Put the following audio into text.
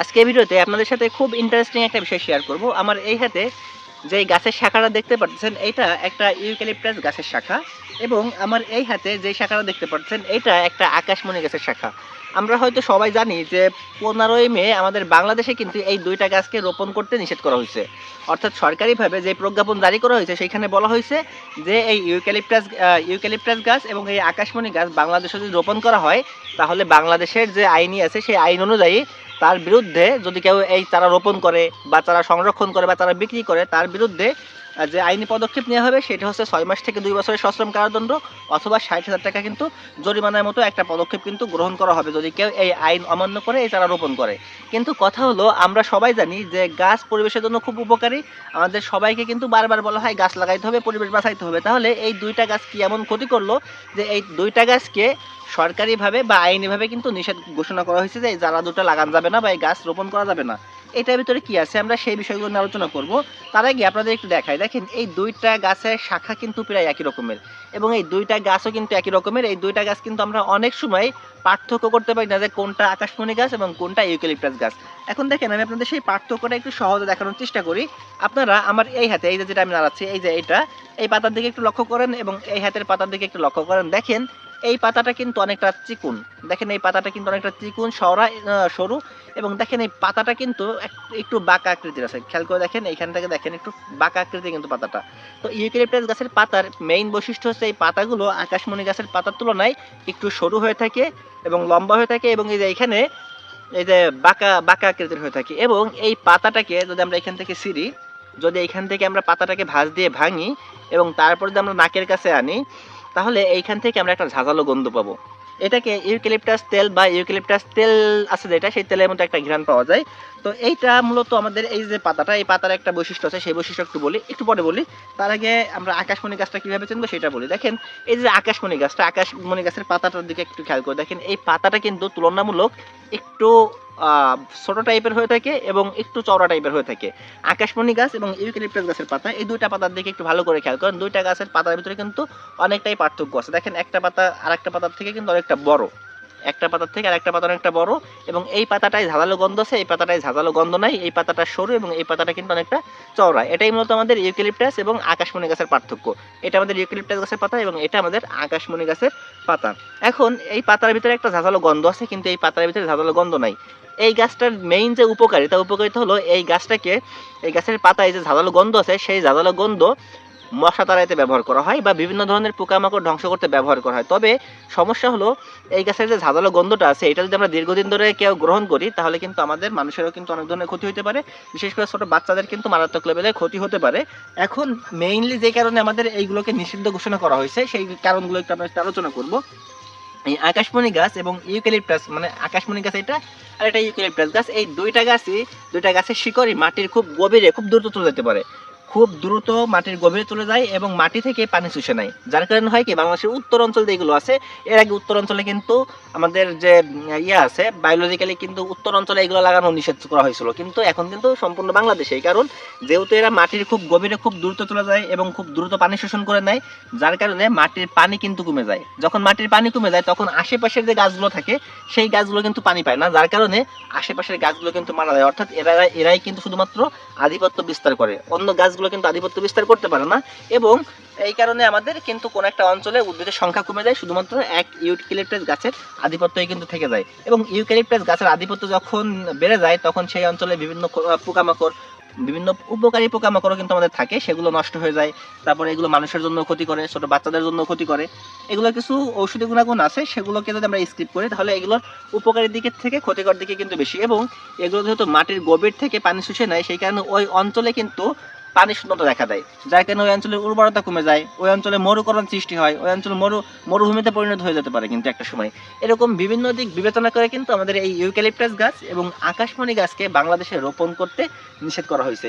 আজকে ভিডিওতে আপনাদের সাথে খুব ইন্টারেস্টিং একটা বিষয় শেয়ার করব। আমার এই হাতে যে গাছের শাখাটা দেখতে পাচ্ছেন এটা একটা ইউক্যালিপটাস গাছের শাখা এবং আমার এই হাতে যে শাখাটা দেখতে পাচ্ছেন এটা একটা আকাশমণি গাছের শাখা। আমরা হয়তো সবাই জানি যে পনেরোই মে আমাদের বাংলাদেশে কিন্তু এই দুইটা গাছকে রোপণ করতে নিষেধ করা হয়েছে। অর্থাৎ সরকারিভাবে যে প্রজ্ঞাপন জারি করা হয়েছে সেখানে বলা হয়েছে যে এই ইউক্যালিপটাস ইউক্যালিপটাস গাছ এবং এই আকাশমণি গাছ বাংলাদেশে যদি রোপণ করা হয়, তাহলে বাংলাদেশের যে আইনি আছে, সেই আইন অনুযায়ী তার বিরুদ্ধে যদি কেউ এই চারা রোপণ করে বা চারা সংরক্ষণ করে বা তারা বিক্রি করে, তার বিরুদ্ধে যে আইনি পদক্ষেপ নেওয়া হবে সেটা হচ্ছে ছয় মাস থেকে দুই বছরের সশ্রম কারাদণ্ড অথবা ষাট হাজার টাকা কিন্তু জরিমানার মতো একটা পদক্ষেপ কিন্তু গ্রহণ করা হবে যদি কেউ এই আইন অমান্য করে, এই চারা রোপণ করে। কিন্তু কথা হলো, আমরা সবাই জানি যে গাছ পরিবেশের জন্য খুব উপকারী। আমাদের সবাইকে কিন্তু বারবার বলা হয় গাছ লাগাইতে হবে, পরিবেশ বাঁচাইতে হবে। তাহলে এই দুইটা গাছ কি এমন ক্ষতি করল যে এই দুইটা গাছকে সরকারিভাবে বা আইনিভাবে কিন্তু নিষেধ ঘোষণা করা হয়েছে যে এই চারা দুটো লাগানো যাবে না বা এই গাছ রোপণ করা যাবে না? এটার ভিতরে কি আছে? আমরা সেই বিষয়গুলো নিয়ে আলোচনা করব। তার আগে আপনাদের একটু দেখাই। দেখেন, এই দুইটা গাছের শাখা কিন্তু প্রায় একই রকমের। এবং এই দুইটা গাছও কিন্তু একই রকমের। এই দুইটা গাছ কিন্তু আমরা অনেক সময় পার্থক্য করতে পারি না যে কোনটা আকাশমণি গাছ এবং কোনটা ইউক্যালিপটাস গাছ। এখন দেখেন, আমি আপনাদের সেই পার্থক্যটা একটু সহজে দেখানোর চেষ্টা করি। আপনারা আমার এই হাতে, এই যে যেটা আমি নাড়াচ্ছি, এই যে এটা, এই পাতার দিকে একটু লক্ষ্য করেন এবং এই হাতের পাতার দিকে একটু লক্ষ্য করেন। দেখেন এই পাতাটা কিন্তু অনেকটা চিকুন। দেখেন এই পাতাটা কিন্তু অনেকটা চিকুন, সরা সরু এবং দেখেন এই পাতাটা কিন্তু একটু বাঁকা আকৃতির আছে। খেয়াল করে দেখেন এইখান থেকে দেখেন, একটু বাঁকা আকৃতির কিন্তু পাতাটা। তো ইউক্যালিপটাস গাছের পাতার মেইন বৈশিষ্ট্য হচ্ছে এই পাতাগুলো আকাশমণি গাছের পাতার তুলনায় একটু সরু হয়ে থাকে এবং লম্বা হয়ে থাকে এবং এই যে এখানে এই যে বাঁকা বাঁকা আকৃতির হয়ে থাকে এবং এই পাতাটাকে যদি আমরা এখান থেকে সিঁড়ি যদি এখান থেকে আমরা পাতাটাকে ভাঁজ দিয়ে ভাঙি এবং তারপর যদি আমরা নাকের কাছে আনি তাহলে এইখান থেকে আমরা একটা ঝাঁঝালো গন্ধ পাবো। এটাকে ইউক্যালিপটাস তেল বা ইউক্যালিপটাস তেল আছে যেটা, সেই তেলের মধ্যে একটা ঘ্রাণ পাওয়া যায়। তো এইটা মূলত আমাদের এই যে পাতাটা, এই পাতার একটা বৈশিষ্ট্য আছে, সেই বৈশিষ্ট্য একটু বলি, একটু পরে বলি। তার আগে আমরা আকাশমণি গাছটা কীভাবে চিনবো সেটা বলি। দেখেন, এই যে আকাশমণি গাছটা, আকাশমণি গাছের পাতাটার দিকে একটু খেয়াল করে দেখেন, এই পাতাটা কিন্তু তুলনামূলক একটু ছোট টাইপের হয়ে থাকে এবং একটু চওড়া টাইপের হয়ে থাকে। আকাশমণি গাছ এবং ইউক্যালিপটাস গাছের পাতা, এই দুইটা পাতার দিকে একটু ভালো করে খেয়াল করেন। দুইটা গাছের পাতার ভিতরে কিন্তু অনেকটাই পার্থক্য আছে। দেখেন, একটা পাতা আর একটা পাতার থেকে কিন্তু অনেকটা বড়। একটা পাতার থেকে আরেকটা পাতা অনেকটা বড় এবং এই পাতাটায় ঝাঁঝালো গন্ধ আছে, এই পাতাটায় ঝাঁঝালো গন্ধ নাই, এই পাতাটা সরু এবং এই পাতাটা কিন্তু অনেকটা চওড়া। এটাই মূলত আমাদের ইউক্যালিপটাস এবং আকাশমণি গাছের পার্থক্য। এটা আমাদের ইউক্যালিপটাস গাছের পাতা এবং এটা আমাদের আকাশমণি গাছের পাতা। এখন এই পাতার ভিতরে একটা ঝাঁঝালো গন্ধ আছে, কিন্তু এই পাতার ভিতরে ঝাঁঝালো গন্ধ নাই। এই গাছটার মেইন যে উপকারিতা উপকারিতা হলো এই গাছটাকে, এই গাছের পাতায় যে ঝাঁঝালো গন্ধ আছে, সেই ঝাঁঝালো গন্ধ মশা তাড়াইতে ব্যবহার করা হয় বা বিভিন্ন ধরনের পোকামাকড় ধ্বংস করতে ব্যবহার করা হয়। তবে সমস্যা হলো এই গাছের যে ঝাঁঝালো গন্ধটা আছে, এটা যদি আমরা দীর্ঘদিন ধরে কেউ গ্রহণ করি, তাহলে কিন্তু আমাদের মানুষেরও কিন্তু অনেক ধরনের ক্ষতি হতে পারে। বিশেষ করে ছোট বাচ্চাদের কিন্তু মারাত্মক লেভেলে ক্ষতি হতে পারে। এখন মেইনলি যে কারণে আমাদের এইগুলোকে নিষিদ্ধ ঘোষণা করা হয়েছে, সেই কারণগুলো একটু আমরা আলোচনা করব। এই আকাশমণি গাছ এবং ইউক্যালিপটাস মানে আকাশমণি গাছ এটা, আর এটা ইউক্যালিপটাস গাছ। এই দুইটা গাছই, দুইটা গাছের শিকড়ই মাটির খুব গভীরে, খুব দ্রুত চলে যেতে পারে। খুব দ্রুত মাটির গভীরে চলে যায় এবং মাটি থেকে পানি শুষে নেয়। যার কারণে হয় কি, বাংলাদেশের উত্তর অঞ্চল যেগুলো আছে, এর আগে উত্তর অঞ্চলে কিন্তু আমাদের যে ইয়ে আছে বায়োলজিক্যালি কিন্তু উত্তর অঞ্চলে এগুলো লাগানো নিষেধ করা হয়েছিল। কিন্তু এখন কিন্তু সম্পূর্ণ বাংলাদেশে কারণ, যেহেতু এরা মাটির খুব গভীরে খুব দ্রুত চলে যায় এবং খুব দ্রুত পানি শোষণ করে নেয়, যার কারণে মাটির পানি কিন্তু কমে যায়। যখন মাটির পানি কমে যায়, তখন আশেপাশের যে গাছগুলো থাকে, সেই গাছগুলো কিন্তু পানি পায় না, যার কারণে আশেপাশের গাছগুলো কিন্তু মারা যায়। অর্থাৎ এরা, এরাই কিন্তু শুধুমাত্র আধিপত্য বিস্তার করে। অন্য গাছগুলো কিন্তু আধিপত্য বিস্তার করতে পারে না এবং এই কারণে আমাদের কিন্তু কোন একটা অঞ্চলে উদ্ভিদের সংখ্যা কমে যায়, শুধুমাত্র এক ইউক্যালিপটাস গাছের আধিপত্যই কিন্তু থেকে যায়। এবং ইউক্যালিপটাস গাছের আধিপত্য যখন বেড়ে যায়, তখন সেই অঞ্চলে বিভিন্ন পোকামাকড়, বিভিন্ন উপকারী পোকামাকড়ও কিন্তু আমাদের থাকে, সেগুলো নষ্ট হয়ে যায়। তারপরে এগুলো মানুষের জন্য ক্ষতি করে, ছোট বাচ্চাদের জন্য ক্ষতি করে। এগুলো কিছু ঔষধি গুণাগুণ আছে, সেগুলোকে যদি আমরা স্কিপ করি, তাহলে এগুলোর উপকারী দিকের থেকে ক্ষতিকর দিকে কিন্তু বেশি। এবং এগুলো যেহেতু মাটির গভীর থেকে পানি শুষে নেয়, সেই কারণে ওই অঞ্চলে কিন্তু পানি শূন্যতা দেখা দেয়। যার কারণে ওই অঞ্চলের উর্বরতা কমে যায়, ওই অঞ্চলে মরুকরণ সৃষ্টি হয়, ওই অঞ্চল মরু, মরুভূমিতে পরিণত হয়ে যেতে পারে কিন্তু একটা সময়। এরকম বিভিন্ন দিক বিবেচনা করে কিন্তু আমাদের এই ইউক্যালিপটাস গাছ এবং আকাশমণি গাছকে বাংলাদেশে রোপণ করতে নিষেধ করা হয়েছে।